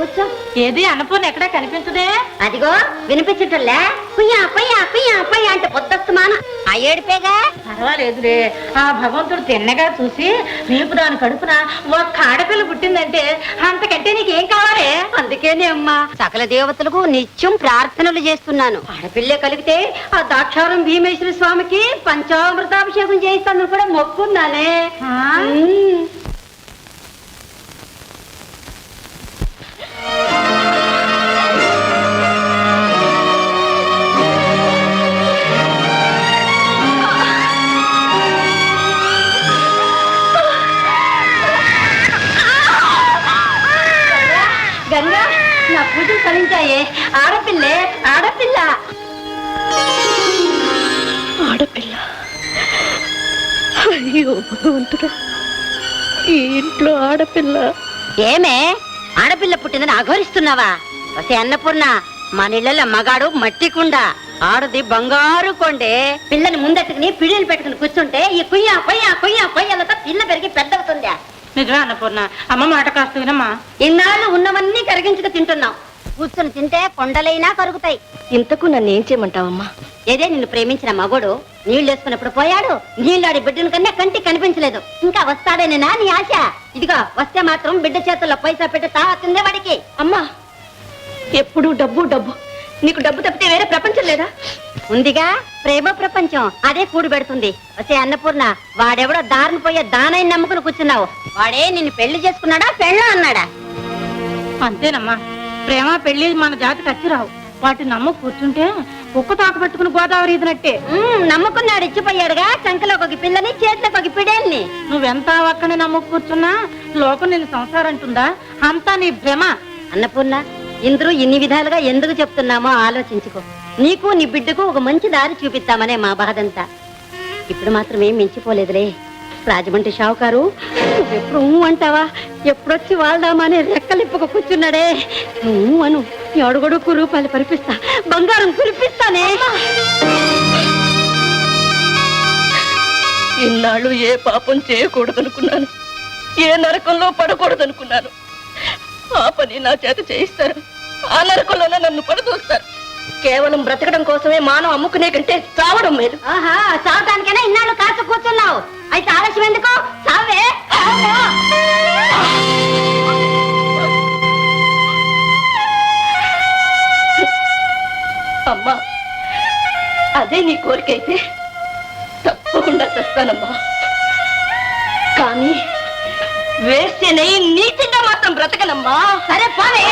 కూర్చో. ఏది అన్నపూర్ణ ఎక్కడా కనిపించదే? అదిగో వినిపించటంలే. కుయ్యా కుయ్యా కుయ్యా కుయ్యా అంటే పొద్దస్తమాన ఆ ఏడిపేగా? పర్వాలేదులే. ఆ భగవంతుడు తిన్నగా చూసి రేపు దాని కడుపున ఒక్క ఆడపిల్ల పుట్టిందంటే అంతకంటే నీకేం కావాలి? అందుకేనే అమ్మా సకల దేవతలకు నిత్యం ప్రార్థనలు చేస్తున్నాను. ఆడపిల్లే కలిగితే ఆ దాక్షారం భీమేశ్వర స్వామికి పంచామృతాభిషేకం చేయిస్తాను కూడా మొక్కున్నానే గంగా నా పూజలు ఫలించాయే ఆడపిల్లే ఆడపిల్ల. ఆడపిల్ల. అయ్యో భగవంతుడా. ఈ ఇంట్లో ఆడపిల్ల. ఏమే? ఆడపిల్ల పుట్టిందని అఘోరిస్తున్నావా వసే అన్నపూర్ణ మన ఇళ్ళలో మగాడు మట్టి కుండ ఆడది బంగారు కొండే. పిల్లని ముందట్టుకుని పిడిలు పెట్టుకుని కూర్చుంటే ఈ కుయ్యా కొయ్యా కొయ్యా కొయ్యలతో పిల్ల పెరిగి పెద్దవుతుందా నిజమే అన్నపూర్ణ. అమ్మ మాట కాస్త వినమ్మా. ఇన్నాళ్ళు ఉన్నవన్నీ కరిగించుకు తింటున్నాం కూర్చుని తింటే కొండలైనా కరుగుతాయి. ఇంతకు నన్ను ఏం చేయమంటావమ్మా? ఏదే నిన్ను ప్రేమించిన మగోడు నీళ్ళు వేసుకున్నప్పుడు పోయాడు నీళ్ళాడి బిడ్డను కన్నా కంటికి కనిపించలేదు. ఇంకా వస్తాడేనేనా నీ ఆశ? ఇదిగో వస్తే మాత్రం బిడ్డ చేతుల్లో పైసా పెట్టి తాగుతుందే వాడికి. అమ్మా ఎప్పుడు డబ్బు డబ్బు. నీకు డబ్బు తప్పితే వేరే ప్రపంచం లేదా? ఉందిగా ప్రేమ ప్రపంచం. అదే కూడి పెడుతుంది. వచ్చే అన్నపూర్ణ వాడెవడో దారిని పోయే దానైన నమ్ముకుని కూర్చున్నావు. వాడే నిన్ను పెళ్ళి చేసుకున్నాడా పెళ్ళ అన్నాడా? అంతేనమ్మా. ప్రేమ పెళ్ళి మన జాతికి వచ్చి రావు. వాటి నమ్ము కూర్చుంటే ఒక్క తాక పట్టుకుని గోదావరి ఇదినట్టే నమ్ముకున్నాడు ఇచ్చిపోయాడుగా చంకలోకి ఒక పిల్లని చేతిలోకి ఒక పిడేల్ని. నువ్వెంత ఒక్కని నమ్ము కూర్చున్నా లోకం నేను సంసారం అంటుందా అంతా నీ భ్రమ. అన్నపూర్ణ ఇందరూ ఇన్ని విధాలుగా ఎందుకు చెప్తున్నామో ఆలోచించుకో. నీకు నీ బిడ్డకు ఒక మంచి దారి చూపిస్తామనే మా బాధంతా. ఇప్పుడు మాత్రం ఏం మించిపోలేదులే. రాజమండ్రి షావుకారు ఎప్పుడు ఊ అంటావా? ఎప్పుడొచ్చి వాళ్ళదామా అని రెక్కలిప్పుకు కూర్చున్నాడే. నువ్వు అను నీ రూపాయలు పరిపిస్తా బంగారం కురిపిస్తానే. ఇన్నాళ్ళు ఏ పాపం చేయకూడదనుకున్నాను. ఏ నరకంలో పడకూడదనుకున్నాను. ఆ పని నా చేత చేయిస్తారు. ఆ నరకంలోనే నన్ను పడదూస్తారు. కేవలం బ్రతకడం కోసమే మానవ అమ్ముకునే కంటే చావడం మేలు. ఆహా చావటానికైనా ఇన్నాళ్ళు కాచు కూర్చున్నావు. అయితే ఆలస్యం ఎందుకు? చావే. అమ్మా అదే నీ కోరికైతే తప్పకుండా చేస్తానమ్మా. కానీ వేస్తేనే నీచంగా మాత్రం బ్రతకనమ్మా. సరే పోవే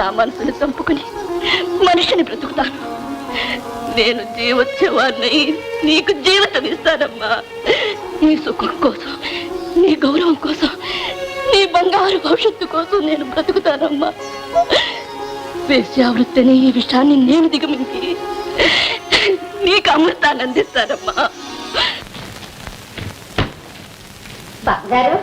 నా మనసుని చంపుకుని మనిషిని బ్రతుకుతాను. నేను జీవోత్సవాన్ని నీకు జీవితం ఇస్తానమ్మా. నీ సుఖం కోసం నీ గౌరవం కోసం నీ బంగారు భవిష్యత్తు కోసం నేను బ్రతుకుతానమ్మా. వేశ్యావృత్తిని ఈ విషయాన్ని నేను దిగమించి నీకు అమృతాన్ని అందిస్తానమ్మా. బంగారు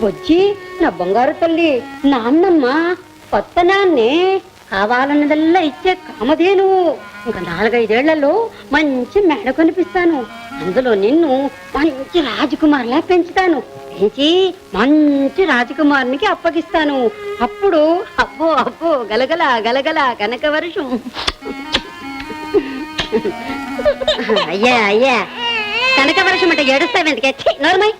బొజ్జి వచ్చి నా బంగారు తల్లి నాన్నమ్మ కొత్త నాన్నే కావాలన్నదల్లా ఇచ్చే కామధేను. ఇంకా నాలుగైదేళ్ళలో మంచి మేడ కొనిపిస్తాను. అందులో నిన్ను మంచి రాజకుమార్లా పెంచుతాను. పెంచి మంచి రాజకుమారునికి అప్పగిస్తాను. అప్పుడు అబ్బో అబ్బో గలగల గలగల కనక వర్షం. అయ్యా అయ్యా. కనక వర్షం అంటే ఏడుస్తావెందుకే నోర్మై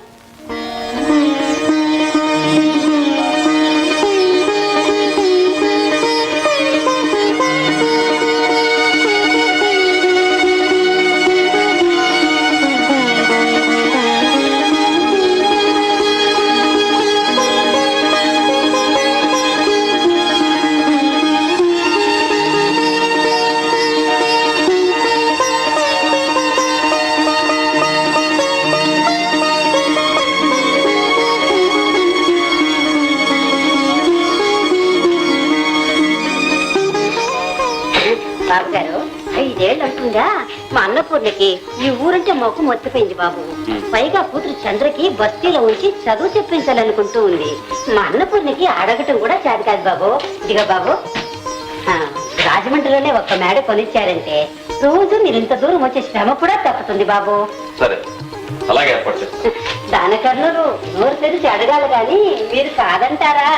ఏళ్ళు అంటుందా మా అన్నపూర్ణకి ఈ ఊరంటే మొక్కు మొత్తిపోయింది బాబు. పైగా కూతురు చంద్రకి బస్తీలో ఉంచి చదువు చెప్పించాలనుకుంటూ ఉంది. మా అన్నపూర్ణకి అడగటం కూడా చేత కాదు బాబు. ఇదిగో బాబు. ఆ, రాజమండ్రిలోనే ఒక్క మేడ కొనిచ్చారంటే రోజు మీరు ఇంత దూరం వచ్చే శ్రమ కూడా తప్పుతుంది బాబు. సరే అలాగే దానకర్ణులు నోరు తెరిచి అడగాలి గాని మీరు కాదంటారా?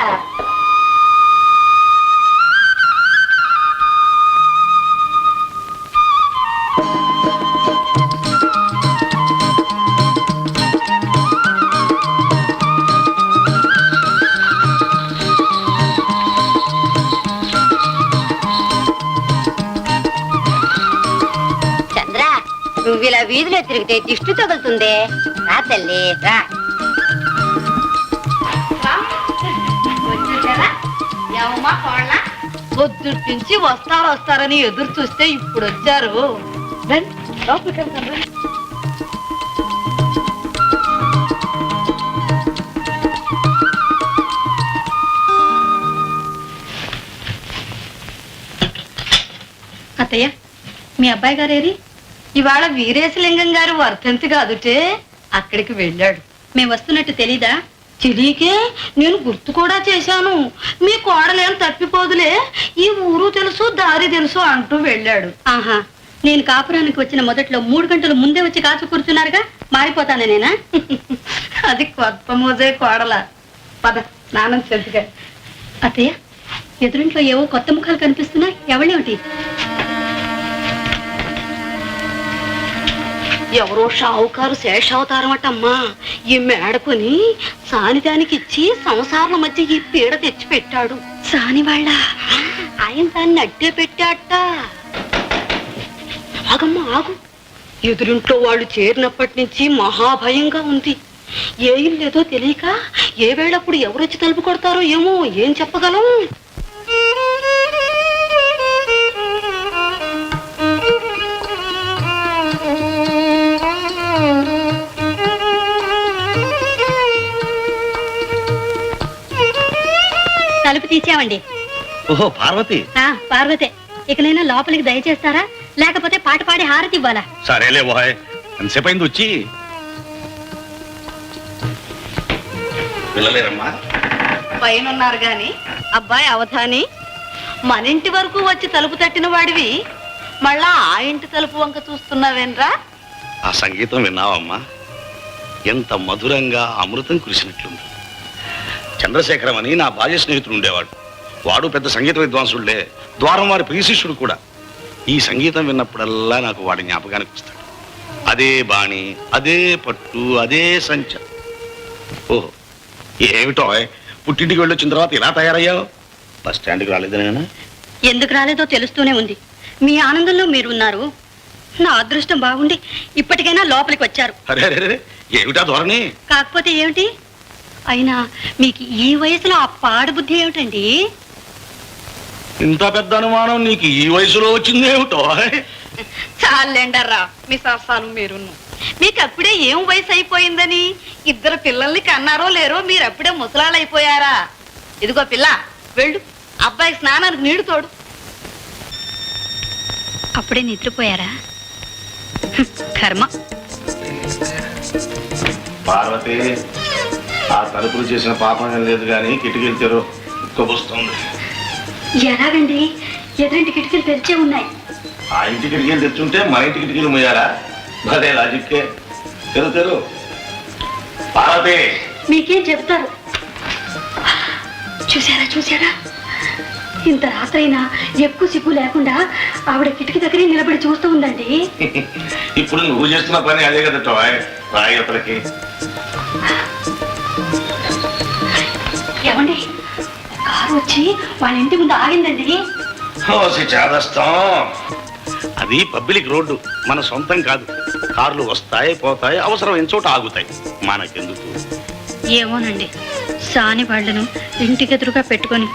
ఇలా వీధిలో తిరిగితే దిష్టి తగులుతుందే? రా తల్లి రా. పొద్దుటి నుంచి వస్తారు వస్తారని ఎదురు చూస్తే ఇప్పుడు వచ్చారు. అత్తయ్య మీ అబ్బాయి గారేరి ఇవాళ వీరేశలింగం గారు వర్ధంతి కాదుటే అక్కడికి వెళ్ళాడు. మేము వస్తున్నట్టు తెలీదా? తెలియకే నేను గుర్తు కూడా చేశాను. మీ కోడలేం తప్పిపోదులే ఈ ఊరు తెలుసు దారి తెలుసు అంటూ వెళ్ళాడు. ఆహా నేను కాపురానికి వచ్చిన మొదట్లో మూడు గంటలు ముందే వచ్చి కాచు కూర్చున్నారుగా మారిపోతాను నేనా? అది కొత్త మోజే కోడల. పద స్నానం చెందుగా అత్తయ్య ఎదురింట్లో ఏవో కొత్త ముఖాలు కనిపిస్తున్నాయి. ఎవళ్ళేమిటి? ఎవరో షావుకారు శేషావతారం అమ్మా ఈ మేడకొని సానిదానికి ఇచ్చి సంసారాల మధ్య ఈ పీడ తెచ్చి పెట్టాడు సాని వాళ్ళ ఆయన దాన్ని అడ్డే పెట్టాట ఆగమ్మా ఆగు. ఎదురింట్లో వాళ్ళు చేరినప్పటి నుంచి మహాభయంగా ఉంది. ఏ ఇల్లేదో తెలియక ఏ వేళప్పుడు ఎవరొచ్చి తలుపు కొడతారో ఏమో ఏం చెప్పగలం? తీసామండి ఓహో పార్వతి. ఆ, పార్వతే ఇకనైనా లోపలికి దయచేస్తారా? లేకపోతే పాట పాడి హారతి ఇవ్వాలా? సరేలే బాయ్ ఎంతసేపు అయింది వచ్చి. పిల్లలేరమ్మా పైన ఉన్నారు గాని అబ్బాయి అవధాని మన ఇంటి వరకు వచ్చి తలుపు తట్టిన వాడివి మళ్ళా ఆ ఇంటి తలుపు వంక చూస్తున్నావేన్రా ఆ సంగీతం విన్నావమ్మా? ఎంత మధురంగా అమృతం కురిసినట్లుంది. చంద్రశేఖరం అని నా బాల్య స్నేహితుడు ఉండేవాడు. వాడు పెద్ద సంగీత విద్వాంసుడులే. ద్వారం వారి ప్రియ శిష్యుడు కూడా. ఈ సంగీతం విన్నప్పుడల్లా నాకు వాడి జ్ఞాపకానికి వస్తాడు. అదే బాణి అదే పట్టు అదే సంచ. ఓహో ఏమిటో పుట్టింటికి వెళ్ళొచ్చిన తర్వాత ఇలా తయారయ్యావు? బస్ స్టాండ్కి రాలేదనేనా ఎందుకు రాలేదో తెలుస్తూనే ఉంది. మీ ఆనందంలో మీరున్నారు. నా అదృష్టం బాగుండి ఇప్పటికైనా లోపలికి వచ్చారు. అరే అరే అరే ఏమిటా ధోరణి? కాకపోతే ఏమిటి? అయినా మీకు ఈ వయసులో ఆ పాడబుద్ధి ఏమిటండి? ఇంత పెద్ద అనుమానం నీకు ఈ వయసులో వచ్చిందేమిటో చాలండర్రా మీ సరసాలు మీరును మీకు అప్పుడే ఏం వయసు అయిపోయిందని? ఇద్దరు పిల్లల్ని కన్నారో లేరో మీరు అప్పుడే ముసలాళ్ళైపోయారా? ఇదిగో పిల్ల వెళ్ళు. అబ్బాయి స్నానానికి నీడు తోడు. అప్పుడే నిద్రపోయారా? కర్మ. పార్వతి ఆ తలుపులు చేసిన పాపం లేదు కానీ కిటికీలు తెరు ఉక్కబోస్తుంది ఎలాగండి? ఎదురింటి కిటికీలు తెరిచే ఉన్నాయి. ఆ ఇంటి కిటికీలు తెచ్చుంటే మన ఇంటి కిటికీలు మొయ్యాలా అదే లాజిక్కే. తెరు తెరు. పార్వతి! మీకేం చెప్తారు? చూసారా చూసారా ఇంత రాత్రైనా ఎక్కువ సిగ్గు లేకుండా ఆవిడ కిటికీ దగ్గరే నిలబడి చూస్తూ ఉందండి. ఇప్పుడు నువ్వు చేస్తున్న పని అదే కదా రాయి అతనికి వచ్చి వాళ్ళ ఇంటి ముందు ఆగిందండి. చేదస్తాం. అది పబ్లిక్ రోడ్డు మన సొంతం కాదు. కార్లు వస్తాయి పోతాయి అవసరమైన చోట ఆగుతాయి. మనకెందుకు? ఏమోనండి సాని వాళ్ళను ఇంటికెదురుగా పెట్టుకొని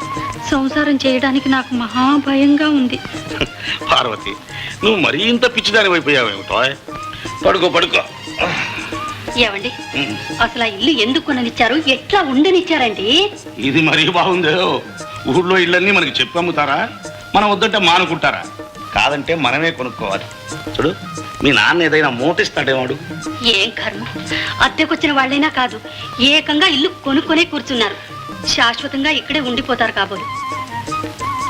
సంసారం చేయడానికి నాకు మహాభయంగా ఉంది. పార్వతి నువ్వు మరీ ఇంత పిచ్చిదాని అయిపోయావేమిటో పడుకో పడుకో. ఏమండి అసలు ఆ ఇల్లు ఎందుకు కొననిచ్చారు? ఎట్లా ఉండనిచ్చారండి? ఇది మరీ బాగుందో. ఊళ్ళో ఇళ్ళన్నీ మనకి చెప్పి అమ్ముతారా? మనం వద్దంటే మానుకుంటారా? కాదంటే మనమే కొనుక్కోవాలి. చూడు మీ నాన్న ఏదైనా మూటిస్తాడేవాడు ఏం కర్మ? అద్దెకొచ్చిన వాళ్ళైనా కాదు ఏకంగా ఇల్లు కొనుక్కొనే కూర్చున్నారు. శాశ్వతంగా ఇక్కడే ఉండిపోతారు కాబోలు.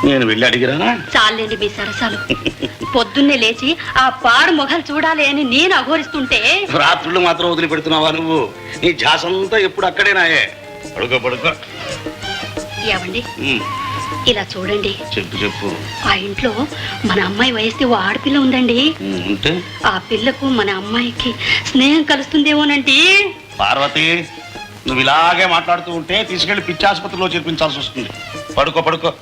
నేను వెళ్ళి అడిగిరానా? చాలండి మీ సరసాలు. పొద్దున్నే లేచి ఆ పాడు మొఘలు చూడాలి అని నేను అఘోరిస్తుంటే. రాత్రులు మాత్రం వదిలిపెడుతున్నావా నువ్వు? నీ ఝాసంతా ఎప్పుడు అక్కడేనాయే పడుకో పడుకో. ఏమండి? ఇలా చూడండి. చెప్పు చెప్పు. ఆ ఇంట్లో మన అమ్మాయి వయస్తే ఓ ఆడపిల్ల ఉందండి. ఆ పిల్లకు మన అమ్మాయికి స్నేహం కలుస్తుందేమోనండి. పార్వతి నువ్వు ఇలాగే మాట్లాడుతూ ఉంటే తీసుకెళ్ళి పిచ్చాసుపత్రిలో చేర్పించాల్సి వస్తుంది. పడుకో పడుకో.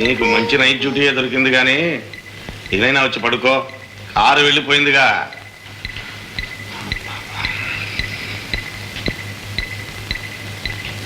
నీకు మంచి నైట్ డ్యూటీ దొరికింది కానీ ఇదైనా వచ్చి పడుకో. కారు వెళ్ళిపోయిందిగా.